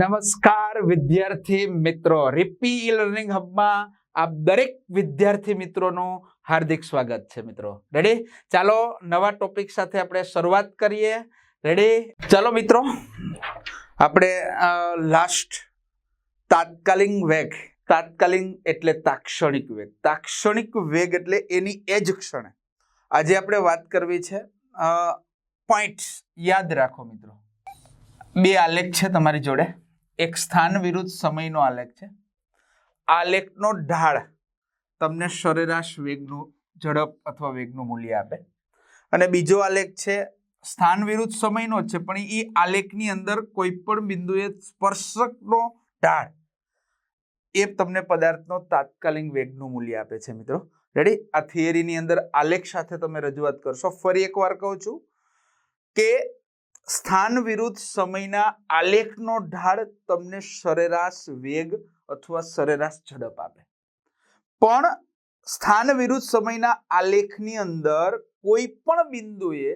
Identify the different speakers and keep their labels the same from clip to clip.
Speaker 1: નમસ્કાર વિદ્યાર્થી મિત્રો. રિપી ઈ લર્નિંગ હબમાં આપ દરેક વિદ્યાર્થી મિત્રોનું હાર્દિક સ્વાગત છે મિત્રો. રેડી ચાલો, નવા ટોપિક સાથે આપણે શરૂઆત કરીએ. રેડી ચાલો મિત્રો, આપણે લાસ્ટ તાત્કાલિક વેગ. તાત્કાલિક એટલે તાક્ષણિક વેગ. તાક્ષણિક વેગ એટલે એની એ જ ક્ષણે. આજે આપણે વાત કરવી છે પોઈન્ટ્સ યાદ રાખો મિત્રો. બે આલેખ છે તમારી જોડે. એક સ્થાન વિરુદ્ધ સમયનો આલેખ છે. આલેખનો ઢાળ તમને સરેરાશ વેગનું ઝડપ અથવા વેગનું મૂલ્ય આપે. અને બીજો આલેખ છે, સ્થાન વિરુદ્ધ સમયનો જ છે, પણ એ આલેખની અંદર કોઈ પણ બિંદુએ સ્પર્શકનો ઢાળ એ તમને પદાર્થનો તાત્કાલિક વેગનું મૂલ્ય આપે છે મિત્રો. રેડી આ થિયરીની અંદર આલેખ સાથે તમે રજૂઆત કરશો. ફરી એકવાર કહું છું કે સ્થાન વિરુદ્ધ સમયના આલેખનો ઢાળ તમને સરેરાશ વેગ અથવા સરેરાશ ઝડપ આપે. પણ સ્થાન વિરુદ્ધ સમયના આલેખની અંદર કોઈ પણ બિંદુએ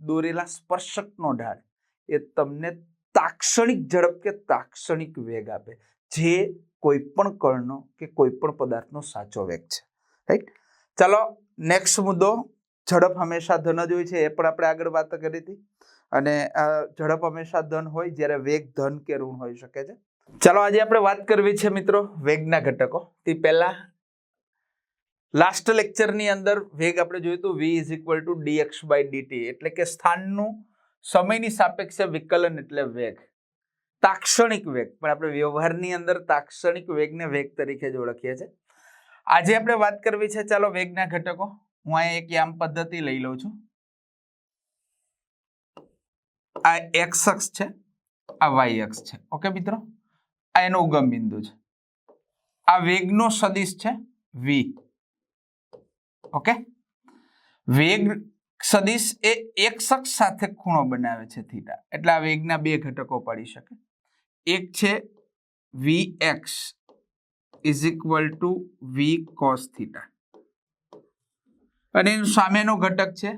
Speaker 1: દોરેલા સ્પર્શકનો ઢાળ એ તમને તાક્ષણિક ઝડપ કે તાક્ષણિક વેગ આપે, જે કોઈ પણ કણનો કે કોઈ પણ પદાર્થનો સાચો વેગ છે. રાઈટ ચાલો નેક્સ્ટ મુદ્દો. ઝડપ હંમેશા ધન જ હોય છે, એ પણ આપણે આગળ વાત કરી હતી. અને ઝડપ હંમેશા ધન હોય જ્યારે વેગ ધન કે ઋણ હોઈ શકે છે. ચાલો આજે આપણે વાત કરવી છે મિત્રો વેગના ઘટકો. તે પહેલા લાસ્ટ લેક્ચરની અંદર વેગ આપણે જોયું હતું v is equal to dx by dt એટલે કે સ્થાનનું સમયની સાપેક્ષે વિકલન એટલે વેગ. તાક્ષણિક વેગ, પણ આપણે વ્યવહારની અંદર તાક્ષણિક વેગને વેગ તરીકે જ ઓળખીએ છીએ. આજે આપણે વાત કરવી છે, ચાલો વેગના ઘટકો. હું અહીંયા એક યામ પદ્ધતિ લઈ લઉં છું. આ એક્સ અક્ષ છે, આ વાય અક્ષ છે. ઓકે મિત્રો? આ એનો ઉગમ બિંદુ છે. આ વેગનો સદિશ છે વી ઓકે વેગ સદિશ એ એક શખ્સ સાથે ખૂણો બનાવે છે થીટા એટલે આ વેગના બે ઘટકો પડી શકે. એક છે v x is equal to v cos theta અને એનું સામેનો ઘટક છે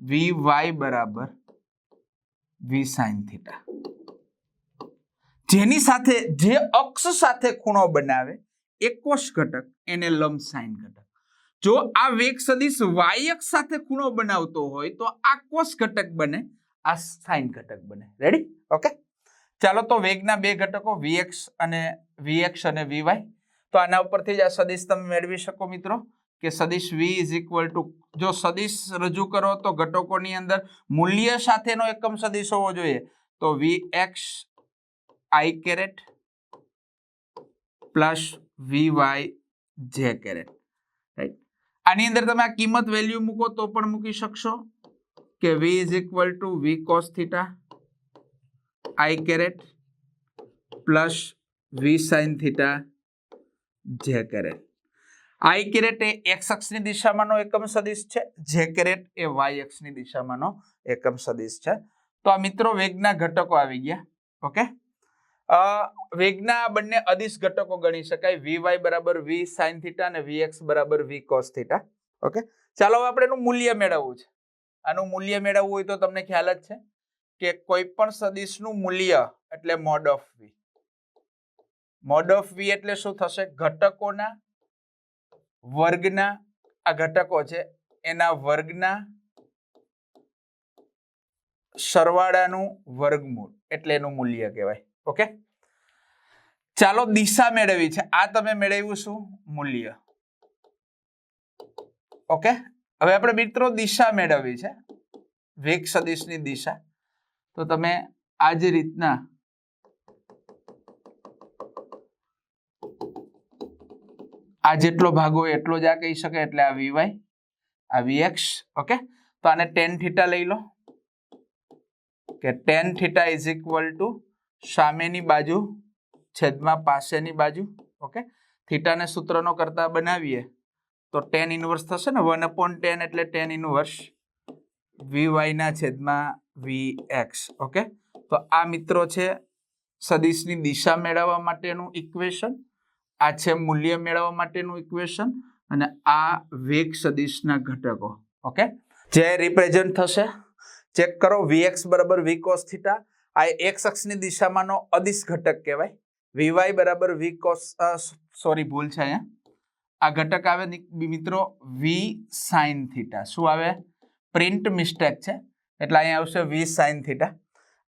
Speaker 1: વી વાય બરાબર વી સાઇન થીટા. જેની સાથે જે અક્ષ સાથે ખૂણો બનાવે એ કોષ ઘટક, એને લંબ સાઇન ઘટક. જો આ વેગ સદિશ વાય અક્ષ સાથે ખૂણો બનાવતો હોય, તો આ કોષ ઘટક બને, આ સાઇન ઘટક બને. રેડી ઓકે ચાલો તો વેગના બે ઘટકો વીએક્સ અને વીએક્સ અને વીવાય તો આના ઉપરથી જ આ સદિશ તમે મેળવી શકો મિત્રો. કે સદિશ વી ઇઝ ઇક્વલ ટુ જો સદિશ રજૂ કરો તો ઘટકોની અંદર મૂલ્ય સાથેનો એકમ સદિશ હોવો જોઈએ. તો v x i caret plus v y j caret right આની અંદર તમે આ કિંમત વેલ્યુ મૂકો તો પણ મૂકી શકશો કે v is equal to v cos theta i caret plus v sin theta j caret i caret A x અક્ષની દિશામાંનો એકમ સદિશ છે, જે કેરેટ એ વાય અક્ષની દિશામાંનો એકમ સદિશ છે. તો આ મિત્રો વેગના ઘટકો આવી ગયા, ઓકે? વેગના બંને અદિશ ઘટકો ગણી શકાય, વી વાય બરાબર વી સાઇન થીટા અને વી એક્સ બરાબર વી કોસ થીટા, ઓકે? ચાલો આપણે એનું મૂલ્ય મેળવવું છે. આનું મૂલ્ય મેળવવું હોય તો તમને ખ્યાલ જ છે કે કોઈ પણ સદિશનું મૂલ્ય એટલે mod of V. Mod of V એટલે શું થશે? ઘટકોના વર્ગના આ ઘટકો છે, એના વર્ગના સરવાળાનું વર્ગમૂળ, એટલે એનું મૂલ્ય કહેવાય. ઓકે? ચાલો દિશા મેળવી છે. આ તમે મેળવ્યું શું? મૂલ્ય. ઓકે? હવે આપણે મિત્રો દિશા મેળવી છે. વેગ સદિશની દિશા. તો તમે આ જ રીતના આ જેટલો ભાગ હોય એટલો જ આ કહી શકે એટલે આ વીવાય આ વીએક્સ ઓકે તો આને ટેન થીટા લઈ લો. કે tan theta is equal to સામેની બાજુ, છેદમાં પાસેની બાજુ ઓકે થીટાને સૂત્રનો કરતા બનાવીએ, તો ટેન ઇન્વર્સ થશે ને? વન અપોન ટેન એટલે ટેન ઇન્વર્સ વી વાયના છેદમાં વી એક્સ ઓકે તો આ મિત્રો છે સદીશની દિશા મેળવવા માટેનું ઇક્વેશન આ છે મૂલ્ય મેળવવા માટેનું ઇક્વેશન અને આ વેગ સદિશના ઘટકો. ઓકે જે રિપ્રેઝન્ટ થશે ચેક કરો વીએક્સ બરાબર વી કોસ થીટા આ એક્સ અક્ષની દિશામાંનો અદિશ ઘટક કહેવાય. વીવાય બરાબર વી કોસ સોરી ભૂલ છે અહીંયા. આ ઘટક આવે મિત્રો વી સાઇન થીટા શું આવે? પ્રિન્ટ મિસ્ટેક છે. એટલે અહીંયા આવશે વી સાઇન થીટા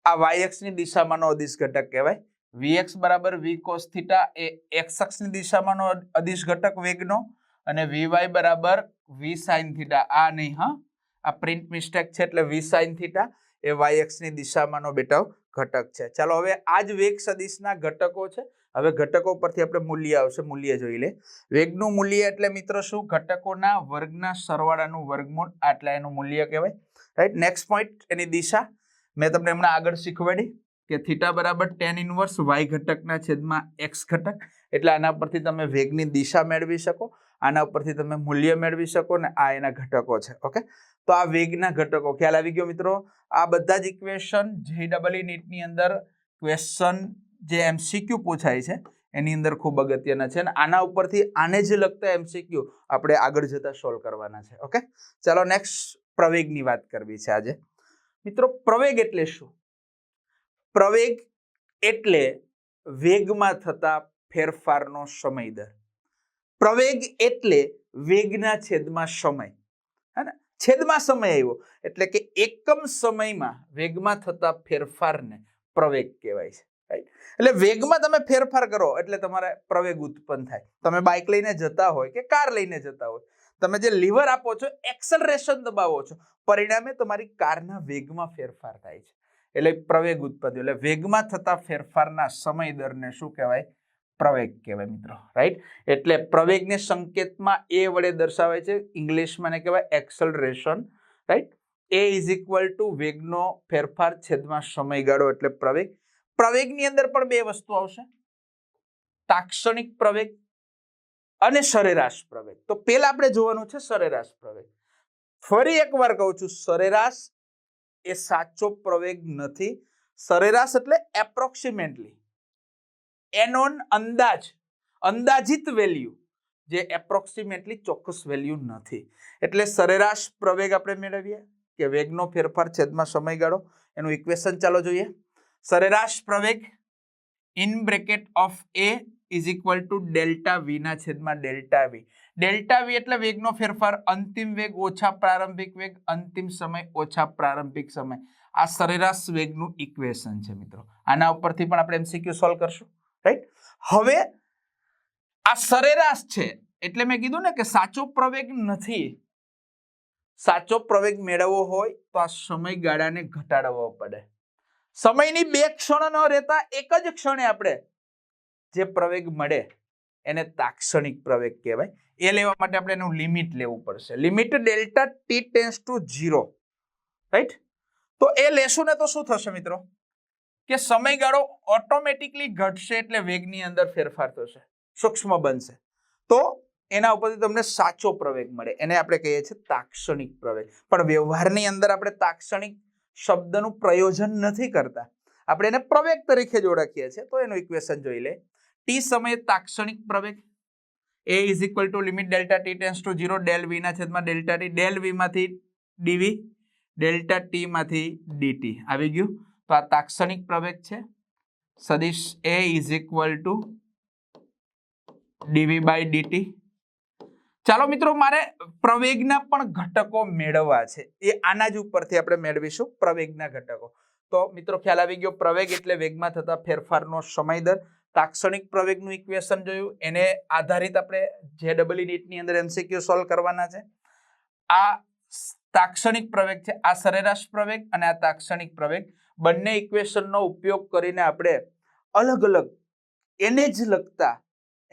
Speaker 1: આ વાય એક્સની દિશામાંનો અદિશ ઘટક કહેવાય. વીએક્સ બરાબર વી કોસ થીટા એ એક્સ અક્ષની દિશામાંનો અદિશ ઘટક વેગનો અને વીવાય બરાબર વી સાઇન થીટા આ નહીં, હા? આ પ્રિન્ટ મિસ્ટેક છે એટલે વી સાઇન થીટા એ વાયની દિશામાંનો બેટા ઘટક છે. ચાલો, હવે આ જ વેગ સદિશના ઘટકો છે. હવે ઘટકો પરથી આપણે મૂલ્ય આવશે. મૂલ્ય જોઈ લે. વેગનું મૂલ્ય એટલે મિત્રો શું? ઘટકોના વર્ગના સરવાળાનું વર્ગમૂળ. આટલા એનું મૂલ્ય કહેવાય. રાઈટ નેક્સ્ટ પોઈન્ટ એની દિશા. મેં તમને હમણાં આગળ શીખવાડી. કે થીટા બરાબર ટેન ઇનવર્સ વાય ઘટકના છેદમાં એક્સ ઘટક. એટલે આના પરથી તમે વેગની દિશા મેળવી શકો, આના પરથી તમે મૂલ્ય મેળવી શકો ને આ એના ઘટકો છે, ઓકે? તો આ વેગના ઘટકો, ખ્યાલ આવી ગયો મિત્રો? આ બધા જ ઇક્વેશન જે ડબલ નીટની અંદર ક્વેશ્ચન જે એમસીક્યુ પૂછાય છે, એની અંદર ખૂબ અગત્યના છે અને આના ઉપરથી આને જ લગતા એમસીક્યુ આપણે આગળ જતા સોલ્વ કરવાના છે, ઓકે? ચાલો નેક્સ્ટ પ્રવેગની વાત કરવી છે આજે. મિત્રો, પ્રવેગ એટલે શું? પ્રવેગ એટલે વેગમાં થતા ફેરફારનો સમય દર. પ્રવેગ એટલે વેગના છેદમાં સમય. હે ને? છેદમાં સમય આવ્યો. એટલે કે એકમ સમયમાં વેગમાં થતા ફેરફારને પ્રવેગ કહેવાય છે. રાઈટ એટલે વેગમાં તમે ફેરફાર કરો એટલે તમારે પ્રવેગ ઉત્પન્ન થાય. તમે બાઇક લઈને જતા હોય કે કાર લઈને જતા હોય, તમે જે લીવર આપો છો એક્સલરેશન દબાવો છો, પરિણામે તમારી કારના વેગમાં ફેરફાર થાય છે. એટલે પ્રવેગ ઉત્પત્તિ, એટલે વેગમાં થતા ફેરફારના સમય દરને શું કહેવાય? પ્રવેગ કહેવાય મિત્રો રાઈટ એટલે પ્રવેગને સંકેતમાં એ વડે દર્શાવે છે, ઇંગ્લિશમાં એને કહેવાય acceleration right a is equal to વેગનો ફેરફાર છેદમાં સમયગાળો, એટલે પ્રવેગ. પ્રવેગની અંદર પણ બે વસ્તુ આવશે. તાક્ષણિક પ્રવેગ અને સરેરાશ પ્રવેગ. તો પેલા આપણે જોવાનું છે સરેરાશ પ્રવેગ. ફરી એકવાર કહું છું, સરેરાશ એ સાચો પ્રવેગ નથી. સરેરાશ એટલે એપ્રોક્સિમેટલી એનોન અંદાજ, અંદાજિત વેલ્યુ જે એપ્રોક્સિમેટલી ચોક્કસ વેલ્યુ નથી. એટલે સરેરાશ પ્રવેગ આપણે મેળવીએ કે વેગનો ફેરફાર છેદમાં સમયગાળો? એનું ઇક્વેશન ચાલો જોઈએ. સરેરાશ પ્રવેગ in bracket of a is equal to delta v ના છેદમાં ડેલ્ટા વી ડેલ્ટા વી એટલે વેગનો ફેરફાર, અંતિમ વેગ ઓછા પ્રારંભિક વેગ, અંતિમ સમય ઓછા પ્રારંભિક સમય. આ સરેરાશ વેગનું ઇક્વેશન છે મિત્રો. આના ઉપરથી પણ આપણે એમસીક્યુ સોલ્વ કરશું રાઈટ હવે આ સરેરાશ છે, એટલે મેં કીધું ને કે સાચો પ્રવેગ નથી. સાચો પ્રવેગ મેળવવો હોય તો આ સમયગાળાને ઘટાડવો પડે. સમયની બે ક્ષણ ન રહેતા, એક જ ક્ષણે આપણે જે પ્રવેગ મળે, એને તાક્ષણિક પ્રવેગ કહેવાય. એ લેવા માટે આપણે એનું લિમિટ લેવું પડશે. Limit delta t tends to zero. Right? તો એ લેશું ને તો શું થશે મિત્રો? કે સમયગાળો ઓટોમેટિકલી ઘટશે એટલે વેગની અંદર ફેરફાર થશે. સૂક્ષ્મ બનશે. તો એના ઉપરથી તમને સાચો પ્રવેગ મળે. એને આપણે કહીએ છીએ તાક્ષણિક પ્રવેગ. પણ વ્યવહારની અંદર આપણે તાક્ષણિક શબ્દનું પ્રયોજન નથી કરતા. આપણે એને પ્રવેગ તરીકે જ ઓળખીએ છીએ. તો એનું ઇક્વેશન જોઈ લે. ટી સમયે તાક્ષણિક પ્રવેગ. A is equal to limit delta t tends to zero del વીના છેદમાં ડેલ્ટા ટી ડેલ વીમાંથી ડીવી ડેલ્ટા ટી માંથી ડીટી આવી ગયું? તો આ તાક્ષણિક પ્રવેગ છે. સદીશ a is equal to dv by dt ચાલો મિત્રો, મારે પ્રવેગના પણ ઘટકો મેળવવા છે. એ આના જ ઉપરથી આપણે મેળવીશું પ્રવેગના ઘટકો. તો મિત્રો, ખ્યાલ આવી ગયો, પ્રવેગ એટલે વેગમાં થતા ફેરફારનો સમય દર તાક્ષણિક પ્રવેગનું ઇક્વેશન જોયું. એને આધારિત આપણે જે ડબલ નીટની અંદર એમસીક્યુ સોલ્વ કરવાના છે. આ તાક્ષણિક પ્રવેગ છે, આ સરેરાશ પ્રવેગ અને આ તાક્ષણિક પ્રવેગ. બંને ઇક્વેશનનો ઉપયોગ કરીને આપણે અલગ અલગ એને જ લગતા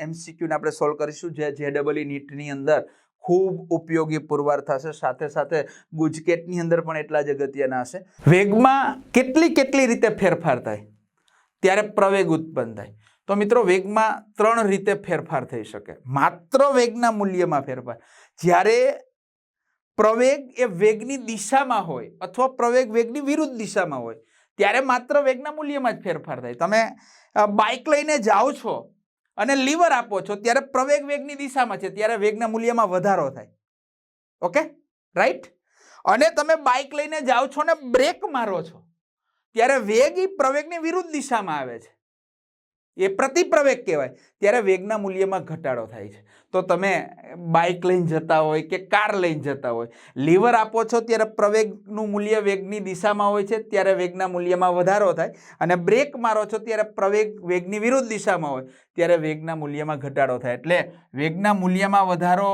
Speaker 1: એમસીક્યુને આપણે સોલ્વ કરીશું, જે જે ડબલ નીટની અંદર ખૂબ ઉપયોગી પુરવાર થશે. સાથે સાથે ગુજકેટની અંદર પણ એટલા જ અગત્યના હશે. વેગમાં કેટલી કેટલી રીતે ફેરફાર થાય? ત્યારે પ્રવેગ ઉત્પન્ન થાય. તો મિત્રો, વેગમાં ત્રણ રીતે ફેરફાર થઈ શકે. માત્ર વેગના મૂલ્યમાં ફેરફાર. જ્યારે પ્રવેગ એ વેગની દિશામાં હોય અથવા પ્રવેગ વેગની વિરુદ્ધ દિશામાં હોય, ત્યારે માત્ર વેગના મૂલ્યમાં જ ફેરફાર થાય. તમે બાઇક લઈને જાઓ છો અને લીવર આપો છો ત્યારે પ્રવેગ વેગની દિશામાં છે, ત્યારે વેગના મૂલ્યમાં વધારો થાય. ઓકે? રાઈટ? અને તમે બાઇક લઈને જાઓ છો ને બ્રેક મારો છો, ત્યારે વેગ એ પ્રવેગની વિરુદ્ધ દિશામાં આવે છે. એ પ્રતિપ્રવેગ કહેવાય. ત્યારે વેગના મૂલ્યમાં ઘટાડો થાય છે. તો તમે બાઇક લઈને જતા હોય કે કાર લઈને જતા હોય, લીવર આપો છો ત્યારે પ્રવેગનું મૂલ્ય વેગની દિશામાં હોય છે, ત્યારે વેગના મૂલ્યમાં વધારો થાય. અને બ્રેક મારો છો ત્યારે પ્રવેગ વેગની વિરુદ્ધ દિશામાં હોય, ત્યારે વેગના મૂલ્યમાં ઘટાડો થાય. એટલે વેગના મૂલ્યમાં વધારો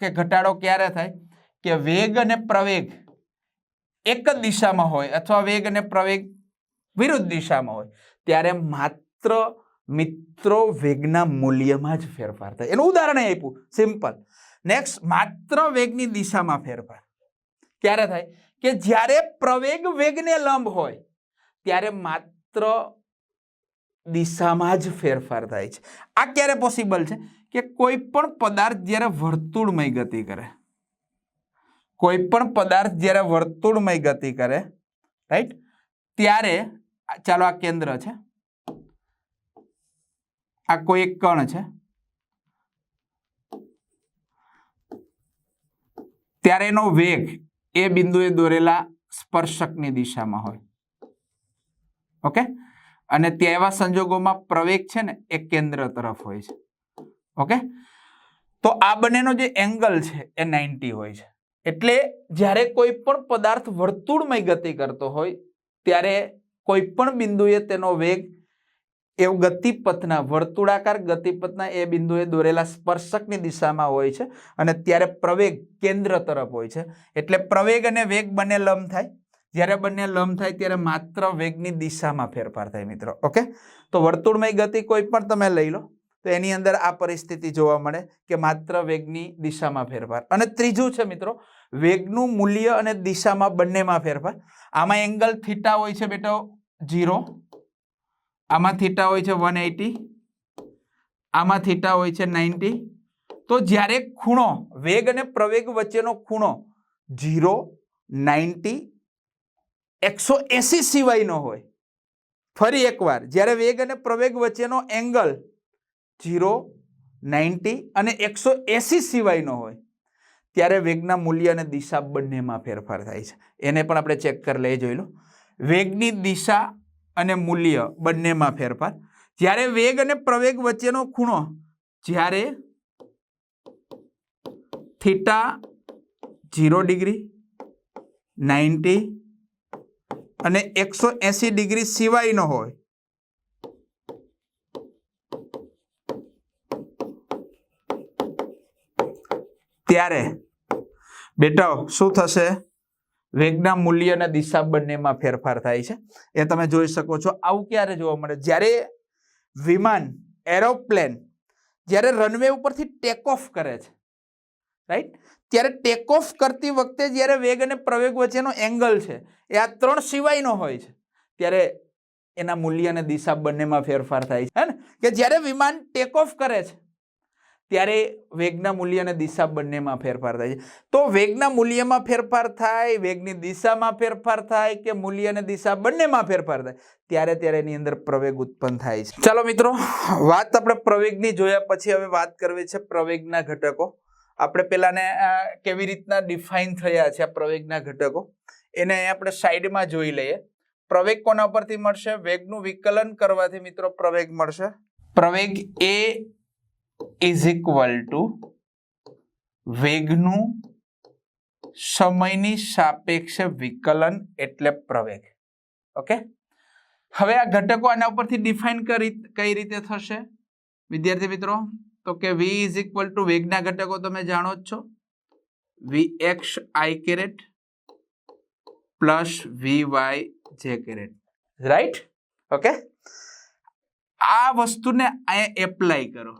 Speaker 1: કે ઘટાડો ક્યારે થાય? કે વેગ અને પ્રવેગ એક જ દિશામાં હોય અથવા વેગ અને પ્રવેગ વિરુદ્ધ દિશામાં હોય. ત્યારે માત્ર મિત્રો વેગના મૂલ્યમાં જ ફેરફાર થાય. એનું ઉદાહરણ આપ્યું. સિમ્પલ નેક્સ્ટ માત્ર વેગની દિશામાં ફેરફાર. ક્યારે થાય? કે જ્યારે પ્રવેગ વેગને લંબ હોય, ત્યારે માત્ર દિશામાં જ ફેરફાર થાય છે. આ ક્યારે પોસિબલ છે? કે કોઈ પણ પદાર્થ જ્યારે વર્તુળમય ગતિ કરે. કોઈ પણ પદાર્થ જ્યારે વર્તુળમય ગતિ કરે રાઈટ ત્યારે, ચાલો આ કેન્દ્ર છે. આ કોઈ એક કણ છે. ત્યારે એનો વેગ એ બિંદુએ દોરેલા સ્પર્શકની દિશામાં હોય. ઓકે? અને ત્યાં એવા સંજોગોમાં પ્રવેગ છે ને, એ કેન્દ્ર તરફ હોય છે. ઓકે? તો આ બંનેનો જે એંગલ છે, એ નાઇન્ટી હોય છે. એટલે જ્યારે કોઈ પણ પદાર્થ વર્તુળમય ગતિ કરતો હોય, ત્યારે કોઈ પણ બિંદુએ તેનો વેગ એવું ગતિપથના, વર્તુળાકાર ગતિપથના એ બિંદુએ દોરેલા સ્પર્શકની દિશામાં હોય છે અને ત્યારે પ્રવેગ કેન્દ્ર તરફ હોય છે. એટલે પ્રવેગ અને વેગ બંને લંબ થાય. જ્યારે બંને લંબ થાય ત્યારે માત્ર વેગની દિશામાં ફેરફાર થાય મિત્રો. ઓકે? તો વર્તુળમય ગતિ કોઈ પણ તમે લઈ લો, તો એની અંદર આ પરિસ્થિતિ જોવા મળે કે માત્ર વેગની દિશામાં ફેરફાર. અને ત્રીજું છે મિત્રો, વેગનું મૂલ્ય અને દિશામાં બંનેમાં ફેરફાર. આમાં એંગલ થીટા હોય છે બેટા જીરો આમાં થીટા હોય છે વન એટી આમાં થીટા હોય છે નાઇન્ટી તો જ્યારે ખૂણો, વેગ અને પ્રવેગ વચ્ચેનો ખૂણો ઝીરો નાઇન્ટી એકસો એસી સિવાયનો હોય, ફરી એકવાર, જ્યારે વેગ અને પ્રવેગ વચ્ચેનો એંગલ ઝીરો નાઇન્ટી અને એકસો એસી સિવાયનો હોય, ત્યારે વેગના મૂલ્ય અને દિશા બંનેમાં ફેરફાર થાય છે. એને પણ આપણે ચેક કરી લઈ જોઈ લો. વેગની દિશા અને મૂલ્ય બંનેમાં ફેરફાર. જ્યારે વેગ અને પ્રવેગ વચ્ચેનો ખૂણો, જ્યારે થીટા જીરો ડિગ્રી, નાઇન્ટી અને એકસો એસી ડિગ્રી સિવાયનો હોય, ત્યારે બેટા શું થશે? વેગના મૂલ્ય અને દિશા બંનેમાં ફેરફાર થાય છે. એ તમે જોઈ શકો છો. આવું ક્યારે જોવા મળે? જ્યારે વિમાન, એરોપ્લેન જ્યારે રનવે ઉપરથી ટેક ઓફ કરે છે રાઈટ ત્યારે ટેક ઓફ કરતી વખતે જ્યારે વેગ અને પ્રવેગ વચ્ચેનો એંગલ છે, એ આ ત્રણ સિવાયનો હોય છે. ત્યારે એના મૂલ્ય અને દિશા બંનેમાં ફેરફાર થાય છે. હે ને? કે જ્યારે વિમાન ટેક ઓફ કરે છે ત્યારે વેગના મૂલ્ય અને દિશા બંનેમાં ફેરફાર થાય છે. તો વેગના મૂલ્યમાં ફેરફાર થાય, વેગની દિશામાં ફેરફાર થાય કે મૂલ્ય અને દિશા બંનેમાં ફેરફાર થાય? ત્યારે ત્યારે એની અંદર પ્રવેગ ઉત્પન્ન થાય છે. ચાલો મિત્રો, વાત આપણે પ્રવેગની જોયા પછી હવે વાત કરવી છે પ્રવેગના ઘટકો. આપણે પેલાને કેવી રીતના ડિફાઇન થયા છે આ પ્રવેગના ઘટકો? એને આપણે સાઈડમાં જોઈ લઈએ. પ્રવેગ કોના પરથી મળશે? વેગનું વિકલન કરવાથી મિત્રો પ્રવેગ મળશે. પ્રવેગ એ ઇઝ ઇક્વલ ટુ વેગનું સમયની સાપેક્ષે વિકલન એટલે પ્રવેગ. ઓકે હવે આ ઘટકો આના ઉપરથી ડિફાઇન કરી, કઈ રીતે થશે? વિદ્યાર્થી મિત્રો, તો કે વી ઇઝ ઇક્વલ ટુ વેગના ઘટકો તમે જાણો જ છો. V x i caret plus v y j caret right okay આ વસ્તુને અહીંયા એપ્લાય કરો.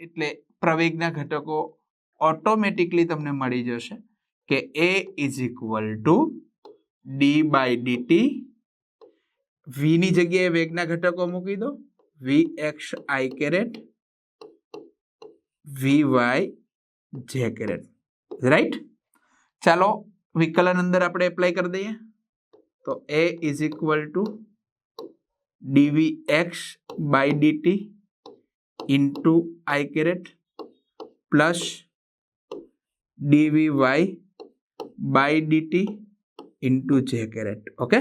Speaker 1: એટલે પ્રવેગના ઘટકો ઓટોમેટિકલી તમને મળી જશે કે a is equal to d by dt વીની જગ્યાએ વેગના ઘટકો મૂકી દો. V x i caret v y j caret right ચાલો વિકલન અંદર આપણે એપ્લાય કરી દઈએ. તો a is equal to dv x by dt into i caret plus dv y by dt into j caret okay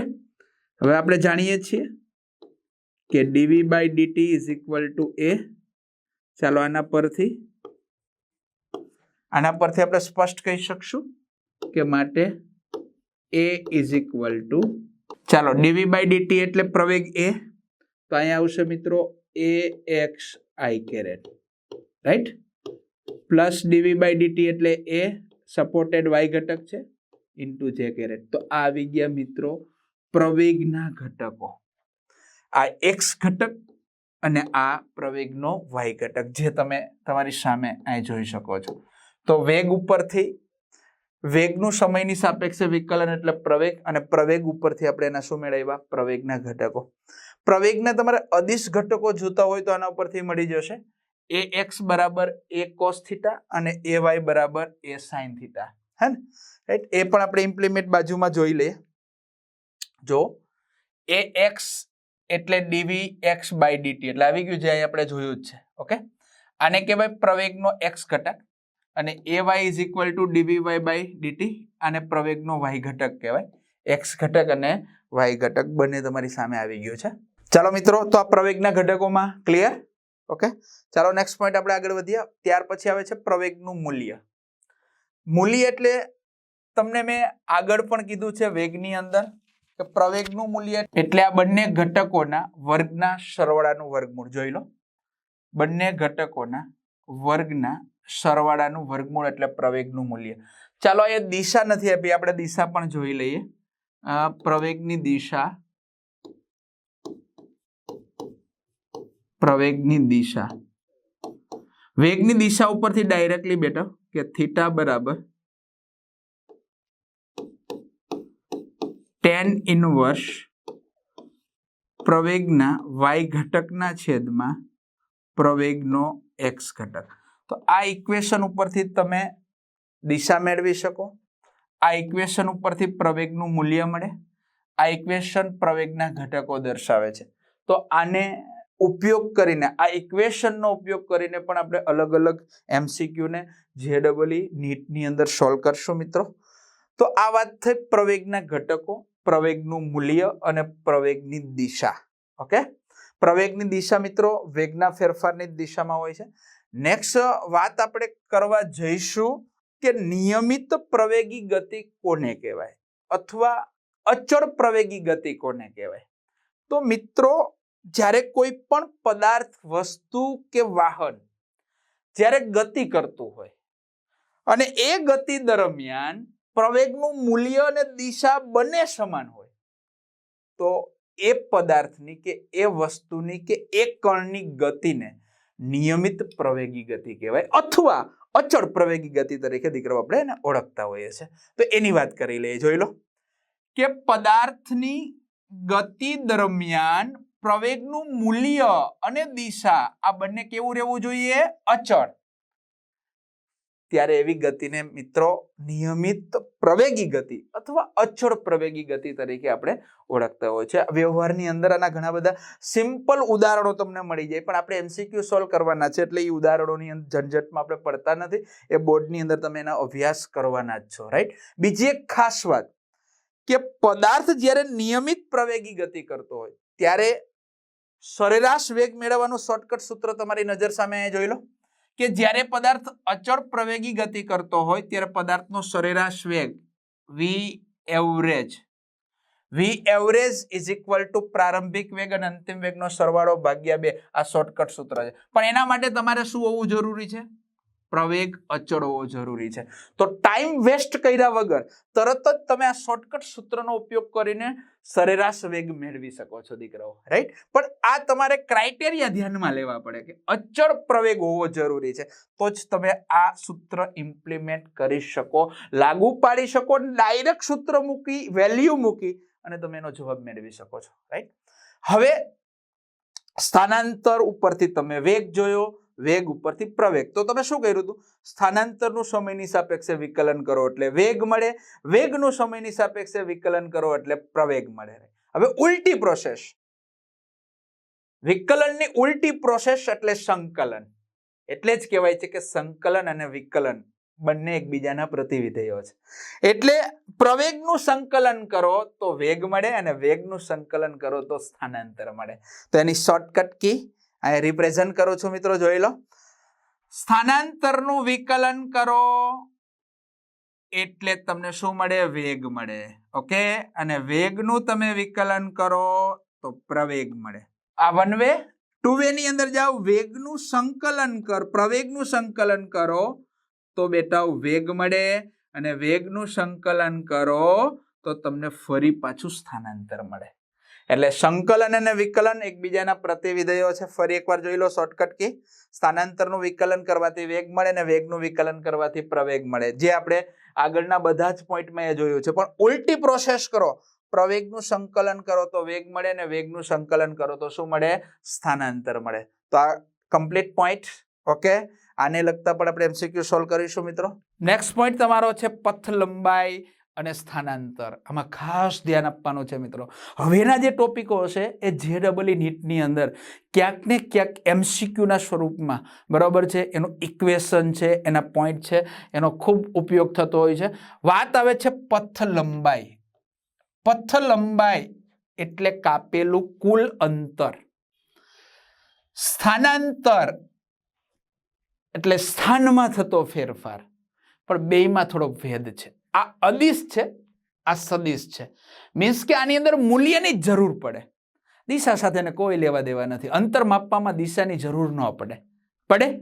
Speaker 1: હવે આપણે જાણીએ છીએ કે dv by dt is equal to a ચાલો આના પરથી આના પરથી આપણે સ્પષ્ટ કહી શકશું કે માટે એ ઇઝ ઇક્વલ ટુ ચાલો ડીવી બાય ડીટી એટલે પ્રવેગ એ તો અહીંયા આવશે મિત્રો a x i caret right plus dv by dt એટલે એ સપોર્ટેડ વાય ઘટક છે ઇન્ટુ જે કેરેટ તો આ આવી ગયા મિત્રો પ્રવેગના ઘટકો. આ એક્સ ઘટક અને આ પ્રવેગનો વાય ઘટક, જે તમે તમારી સામે અહીં જોઈ શકો છો. તો વેગ ઉપરથી, વેગનું સમયની સાપેક્ષે વિકલન એટલે પ્રવેગ અને પ્રવેગ ઉપરથી આપણે એના શું મેળવ્યા? પ્રવેગના ઘટકો. પ્રવેગના તમારે અદિશ ઘટકો જોતા હોય તો આના ઉપરથી મળી જશે. એ એક્સ બરાબર એ કોસ થીટા અને એ વાય બરાબર એ સાઇન થીટા. હે ને? રાઈટ એ પણ આપણે ઇમ્પ્લિમેન્ટ બાજુમાં જોઈ લઈએ. જો, એ એક્સ એટલે ડીવી એક્સ બાય ડીટી. એટલે આવી ગયું જે આપણે જોયું જ છે. ઓકે? આને કહેવાય પ્રવેગનો એક્સ ઘટક અને a y is equal to dv y by dt આને પ્રવેગનો વાય ઘટક કહેવાય. એક્સ ઘટક અને વાય ઘટક બંને તમારી સામે આવી ગયું છે. ચાલો મિત્રો, તો આ પ્રવેગના ઘટકોમાં ક્લિયર ઓકે ચાલો નેક્સ્ટ પોઈન્ટ આપણે આગળ વધીએ. ત્યાર પછી આવે છે પ્રવેગનું મૂલ્ય. મૂલ્ય એટલે તમને મેં આગળ પણ કીધું છે વેગની અંદર કે પ્રવેગનું મૂલ્ય એટલે આ બંને ઘટકોના વર્ગના સરવાળાનું વર્ગમૂળ. જોઈ લો. બંને ઘટકોના વર્ગના સરવાળાનું વર્ગમૂળ એટલે પ્રવેગનું મૂલ્ય. ચાલો એ દિશા નથી આપી, આપણે દિશા પણ જોઈ લઈએ. પ્રવેગની દિશા પ્રવેગની દિશા. વેગની દિશા ઉપરથી ડાયરેક્ટલી બેટા, કે થીટા બરાબર ટેન ઇનવર્સ પ્રવેગના વાય ઘટકના છેદમાં પ્રવેગનો એક્સ ઘટક. તો આ ઇક્વેશન ઉપરથી તમે દિશા મેળવી શકો. આ ઇક્વેશન ઉપરથી પ્રવેગનું મૂલ્ય મળે. આ ઇક્વેશન પ્રવેગના ઘટકો દર્શાવે છે. તો આને ઉપયોગ કરીને, આ ઇક્વેશનનો ઉપયોગ કરીને પણ આપણે અલગ અલગ એમસીક્યુને જે ડબલ નીટની અંદર સોલ્વ કરશું મિત્રો. તો આ વાત થઈ પ્રવેગના ઘટકો, પ્રવેગનું મૂલ્ય અને પ્રવેગની દિશા. ઓકે પ્રવેગની દિશા મિત્રો, વેગના ફેરફારની દિશામાં હોય છે. નેક્સ્ટ વાત આપણે કરવા જઈશું કે નિયમિત પ્રવેગી ગતિ કોને કહેવાય? અથવા અચળ પ્રવેગી ગતિ કોને કહેવાય? તો મિત્રો જ્યારે કોઈ પણ પદાર્થ, વસ્તુ કે વાહન જ્યારે ગતિ કરતું હોય અને એ ગતિ દરમિયાન પ્રવેગનું મૂલ્ય અને દિશા બંને સમાન હોય, તો એ પદાર્થની કે એ વસ્તુની કે એ કણની ગતિને નિયમિત પ્રવેગી ગતિ કહેવાય અથવા અચળ પ્રવેગી ગતિ તરીકે દીકરો આપણે એને ઓળખતા હોઈએ છીએ. તો એની વાત કરી લઈએ, જોઈ લો. કે પદાર્થની ગતિ દરમિયાન પ્રવેગનું મૂલ્ય અને દિશા, આ બંને કેવું રહેવું જોઈએ? અચળ. ત્યારે એવી ગતિને મિત્રો નિયમિત પ્રવેગી ગતિ અથવા અચળ પ્રવેગી ગતિ તરીકે આપણે ઓળખતા હોય છે વ્યવહારની અંદર આના ઘણા બધા સિમ્પલ ઉદાહરણો તમને મળી જાય, પણ આપણે એમસીક્યુ સોલ્વ કરવાના છે એટલે એ ઉદાહરણોની ઝંઝટમાં આપણે પડતા નથી. એ બોર્ડની અંદર તમે એના અભ્યાસ કરવાના જ છો રાઈટ બીજી એક ખાસ વાત કે પદાર્થ જ્યારે નિયમિત પ્રવેગી ગતિ કરતો હોય, ત્યારે સરેરાશ વેગ મેળવવાનું શોર્ટકટ સૂત્ર તમારી નજર સામે જોઈ લો. કે જ્યારે પદાર્થ અચળ પ્રવેગી ગતિ કરતો હોય, ત્યારે પદાર્થનો સરેરાશ વેગ v average v average is equal to પ્રારંભિક વેગ અને અંતિમ વેગનો સરવાળો ભાગ્યા બે. આ શોર્ટકટ સૂત્ર છે. પણ એના માટે તમારે શું હોવું જરૂરી છે? પ્રવેગ અચળ હોવો જરૂરી છે. તો ટાઈમ વેસ્ટ કર્યા વગર તરત જ તમે આ શોર્ટકટ સૂત્રનો ઉપયોગ કરીને સરેરાશ વેગ મેળવી શકો છો, દીકરાઓ. રાઈટ પણ આ તમારે ક્રાઇટેરિયા ધ્યાનમાં લેવા પડે કે અચળ પ્રવેગ હોવો જરૂરી છે. તો જ તમે આ સૂત્ર ઇમ્પ્લિમેન્ટ કરી શકો, લાગુ પાડી શકો ડાયરેક્ટ સૂત્ર મૂકી વેલ્યુ મૂકી અને તમે એનો જવાબ મેળવી શકો છો. રાઈટ હવે સ્થાનાંતર ઉપરથી તમે વેગ જોયો. વેગ ઉપરથી પ્રવેગ. તો તમે શું કર્યું હતું? સ્થાનાંતરનું સમયની સાપેક્ષે વિકલન કરો એટલે વેગ મળે. વેગનું સમયની સાપેક્ષે વિકલન કરો એટલે પ્રવેગ મળે હવે ઉલટી પ્રોસેસ વિકલનની ઉલટી પ્રોસેસ એટલે સંકલન. એટલે જ કહેવાય છે કે સંકલન અને વિકલન બંને એકબીજાના પ્રતિવિધેયો છે. એટલે પ્રવેગનું સંકલન કરો તો વેગ મળે અને વેગનું સંકલન કરો તો સ્થાનાંતર મળે. તો એની શોર્ટકટ કી? અહીં રિપ્રેઝન્ટ કરું છું મિત્રો, જોઈ લો. સ્થાનાંતરનું વિકલન કરો. એટલે તમને શું મળે? વેગ મળે. ઓકે અને વેગનું તમે વિકલન કરો તો પ્રવેગ મળે. આ વન વે ટુ વે ની અંદર જાઓ, વેગનું સંકલન કર, પ્રવેગનું સંકલન કરો તો બેટા વેગ મળે અને વેગનું સંકલન કરો તો તમને ફરી પાછું સ્થાનાંતર મળે. એટલે સંકલન અને વિકલન એકબીજાના પ્રતિવિધેયો છે. ફરી એકવાર જોઈ લો શોર્ટકટ કે. સ્થાનાંતરનું વિકલન કરવાથી વેગ મળે અને વેગનું વિકલન કરવાથી પ્રવેગ મળે. જે આપણે આગળના બધા જ પોઈન્ટમાં એ જોયું છે. પણ ઉલટી પ્રોસેસ કરો. પ્રવેગનું સંકલન કરો તો વેગ મળે અને વેગનું સંકલન કરો તો શું મળે? સ્થાનાંતર મળે. તો આ કમ્પ્લીટ પોઈન્ટ ઓકે આને લગતા પણ આપણે એમસીક્યુ સોલ્વ કરીશું મિત્રો. નેક્સ્ટ પોઈન્ટ તમારો છે પથ લંબાઈ અને સ્થાનાંતર. આમાં ખાસ ધ્યાન આપવાનું છે મિત્રો. હવેના જે ટોપિકો હશે એ જે ડબલ નીટની અંદર ક્યાંક ને ક્યાંક એમસીક્યુના સ્વરૂપમાં, બરાબર છે? એનું ઇક્વેશન છે, એના પોઈન્ટ છે, એનો ખૂબ ઉપયોગ થતો હોય છે. વાત આવે છે પથ લંબાઈ. પથ લંબાઈ એટલે કાપેલું કુલ અંતર. સ્થાનાંતર એટલે સ્થાનમાં થતો ફેરફાર. પણ બેયમાં થોડો ભેદ છે. આ અદિશ છે, આ સદિશ છે. મીન્સ કે આની અંદર મૂલ્યની જરૂર પડે. દિશા સાથેને કોઈ લેવા દેવા નથી. અંતર માપવામાં દિશાની જરૂર ન પડે. પડે?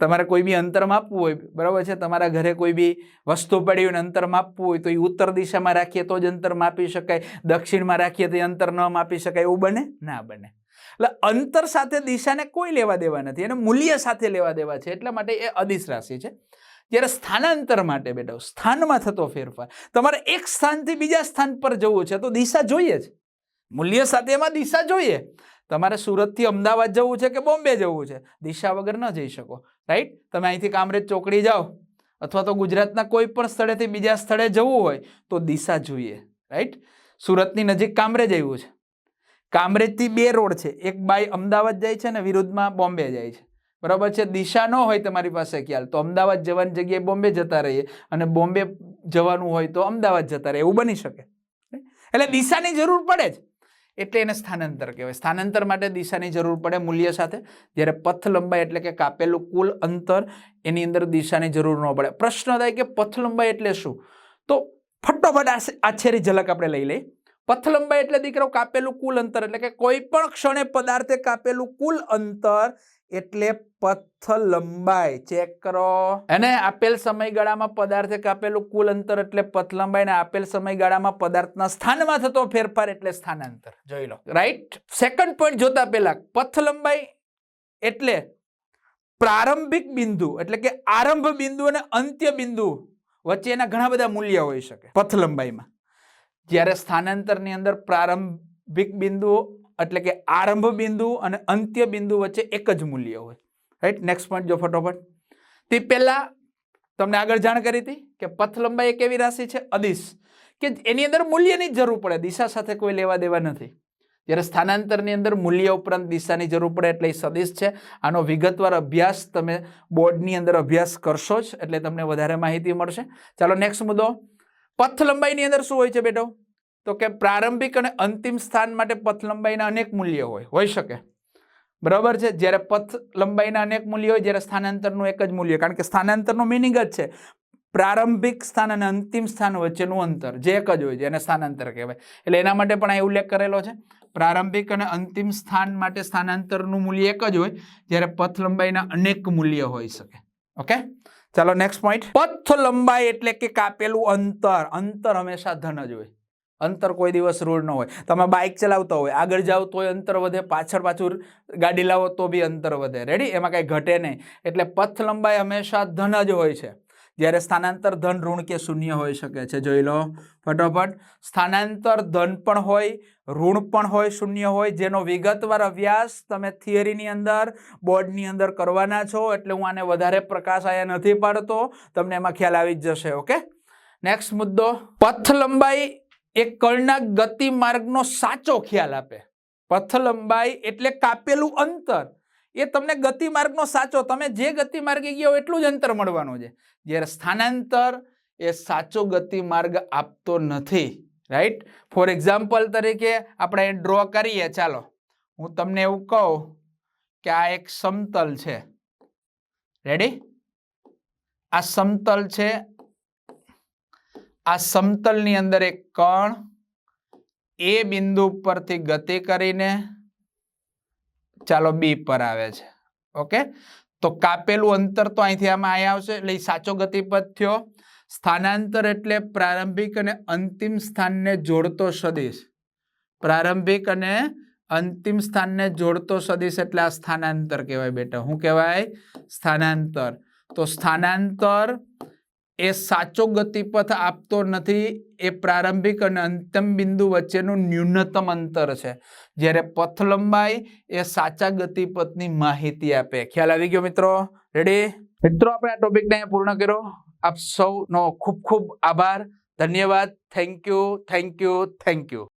Speaker 1: તમારે કોઈ બી અંતર માપવું હોય, બરાબર છે? તમારા ઘરે કોઈ બી વસ્તુ પડી હોય અંતર માપવું હોય, તો એ ઉત્તર દિશામાં રાખીએ તો જ અંતર માપી શકાય. દક્ષિણમાં રાખીએ તો એ અંતર ન માપી શકાય. એવું બને? ના બને. એટલે અંતર સાથે દિશાને કોઈ લેવા દેવા નથી. એને મૂલ્ય સાથે લેવા દેવા છે. એટલા માટે એ અદિશ રાશિ છે. જ્યારે સ્થાનાંતર માટે બેટા સ્થાનમાં થતો ફેરફાર. તમારે એક સ્થાનથી બીજા સ્થાન પર જવું છે તો દિશા જોઈએ જ. મૂલ્ય સાથે એમાં દિશા જોઈએ. તમારે સુરતથી અમદાવાદ જવું છે કે બોમ્બે જવું છે? દિશા વગર ન જઈ શકો. રાઈટ તમે અહીંથી કામરેજ ચોકડી જાઓ. અથવા તો ગુજરાતના કોઈ પણ સ્થળેથી બીજા સ્થળે જવું હોય તો દિશા જોઈએ. રાઈટ સુરતની નજીક કામરેજ આવ્યું છે. કામરેજથી બે રોડ છે. એક બાય અમદાવાદ જાય છે અને વિરુદ્ધમાં બોમ્બે જાય છે. બરાબર છે? દિશા ન હોય તમારી પાસે ખ્યાલ, તો અમદાવાદ જવાની જગ્યાએ બોમ્બે જતા રહીએ અને બોમ્બે જવાનું હોય તો અમદાવાદ જતા રહે એવું બની શકે. એટલે દિશાની જરૂર પડે જ. એટલે એને સ્થાનાંતર કહેવાય. સ્થાનાંતર માટે દિશાની જરૂર પડે મૂલ્ય સાથે. જ્યારે પથ લંબાઈ એટલે કે કાપેલું કુલ અંતર, એની અંદર દિશાની જરૂર ન પડે. પ્રશ્ન થાય કે પથ લંબાઈ એટલે શું? તો ફટોફટ આછેરી ઝલક આપણે લઈ લઈએ. પથ લંબાઈ એટલે દીકરો કાપેલું કુલ અંતર એટલે કે કોઈ પણ ક્ષણે પદાર્થે કાપેલું કુલ અંતર એટલે પથ લંબાઈ. ચેક કરો. અને આપેલ સમયગાળામાં પદાર્થે કાપેલું કુલ અંતર એટલે પથ લંબાઈ ને આપેલ સમયગાળામાં પદાર્થના સ્થાનમાં થતો ફેરફાર એટલે સ્થાનાંતર. જોઈ લો. રાઈટ સેકન્ડ પોઈન્ટ જોતા પહેલા, પથ લંબાઈ એટલે પ્રારંભિક બિંદુ, એટલે કે આરંભ બિંદુ અને અંત્ય બિંદુ વચ્ચે એના ઘણા બધા મૂલ્ય હોઈ શકે. પથ લંબાઈમાં. જ્યારે સ્થાનાંતરની અંદર પ્રારંભિક બિંદુ એટલે કે આરંભ બિંદુ અને અંત્ય બિંદુ વચ્ચે એક જ મૂલ્ય હોય. રાઈટ નેક્સ્ટ પોઈન્ટ જો ફટોફટ. તે પહેલા તમને આગળ જાણ કરી હતી કે પથ લંબાઈ એક એવી રાશિ છે, અદિશ, કે એની અંદર મૂલ્યની જરૂર પડે, દિશા સાથે કોઈ લેવા દેવા નથી. જ્યારે સ્થાનાંતરની અંદર મૂલ્ય ઉપરાંત દિશાની જરૂર પડે એટલે એ સદિશ છે. આનો વિગતવાર અભ્યાસ તમે બોર્ડની અંદર અભ્યાસ કરશો જ, એટલે તમને વધારે માહિતી મળશે. ચાલો નેક્સ્ટ મુદ્દો. પથ લંબાઈની અંદર શું હોય છે, બેટો? તો કે પ્રારંભિક અને અંતિમ સ્થાન માટે પથ લંબાઈના અનેક મૂલ્ય હોય, હોઈ શકે. બરાબર છે? જ્યારે પથ લંબાઈના અનેક મૂલ્ય હોય, જ્યારે સ્થાનાંતરનું એક જ મૂલ્ય. કારણ કે સ્થાનાંતરનું મિનિંગ જ છે. પ્રારંભિક સ્થાન અને અંતિમ સ્થાન વચ્ચેનું અંતર, જે એક જ હોય જેને સ્થાનાંતર કહેવાય. એટલે એના માટે પણ અહીં ઉલ્લેખ કરેલો છે. પ્રારંભિક અને અંતિમ સ્થાન માટે સ્થાનાંતરનું મૂલ્ય એક જ હોય, જ્યારે પથ લંબાઈના અનેક મૂલ્ય હોઈ શકે. ઓકે? ચાલો નેક્સ્ટ પોઈન્ટ પથ લંબાઈ એટલે કે કાપેલું અંતર. અંતર હંમેશા ધન જ હોય. અંતર કોઈ દિવસ રૂળ ન હોય. તમે બાઇક ચલાવતા હોય, આગળ જાઓ તોય અંતર વધે, પાછળ પાછળ ગાડી લાવો તો બી અંતર વધે. રેડી એમાં કાંઈ ઘટે નહીં. એટલે પથ લંબાઈ હંમેશા ધન જ હોય છે. જ્યારે સ્થાનાંતર ધન ઋણ કે શૂન્ય હોઈ શકે છે. જોઈ લો. ફટોફટ. સ્થાનાંતર ધન પણ હોય, ઋણ પણ હોય, શૂન્ય હોય. જેનો વિગતવાર અભ્યાસ તમે થિયરીની અંદર, બોર્ડની અંદર કરવાના છો. એટલે હું આને વધારે પ્રકાશ આયા નથી પાડતો. તમને એમાં ખ્યાલ આવી જ જશે. ઓકે નેક્સ્ટ મુદ્દો. પથ લંબાઈ એ કળના ગતિ માર્ગનો સાચો ખ્યાલ આપે. પથ લંબાઈ એટલે કાપેલું અંતર. એ તમને ગતિમાર્ગનો સાચો, તમે જે ગતિમાર્ગે માર્ગે ગયો એટલું જ અંતર મળવાનું છે. જ્યારે સ્થાનાંતર એ સાચો ગતિ માર્ગ આપતો નથી રાઈટ ફોર એક્ઝામ્પલ તરીકે આપણે ડ્રો કરીએ, ચાલો. હું તમને એવું કહું કે આ એક સમતલ છે. રેડી આ સમતલ છે આ સમતલની અંદર એક કણ એ બિંદુ પરથી ગતિ કરીને ચાલો બી પર આવે છે. ઓકે તો કાપેલું અંતર તો અહીંથી આમાં અહીંયા આવશે. એટલે સાચો ગતિપથ થયો. સ્થાનાંતર એટલે પ્રારંભિક અને અંતિમ સ્થાનને જોડતો સદિશ. પ્રારંભિક અને અંતિમ સ્થાનને જોડતો સદિશ એટલે આ સ્થાનાંતર કહેવાય બેટા. શું કહેવાય? સ્થાનાંતર. તો સ્થાનાંતર એ સાચો ગતિપથ આપતો નથી, એ પ્રારંભિક અને અંતિમ બિંદુ વચ્ચેનું ન્યૂનતમ અંતર છે. જ્યારે પથ લંબાઈ એ સાચા ગતિપથની માહિતી આપે. ખ્યાલ આવી ગયો મિત્રો? રેડી મિત્રો, આપણે આ ટોપિકને પૂર્ણ કર્યો. આપ સૌનો ખૂબ ખૂબ આભાર. ધન્યવાદ. Thank you thank you thank you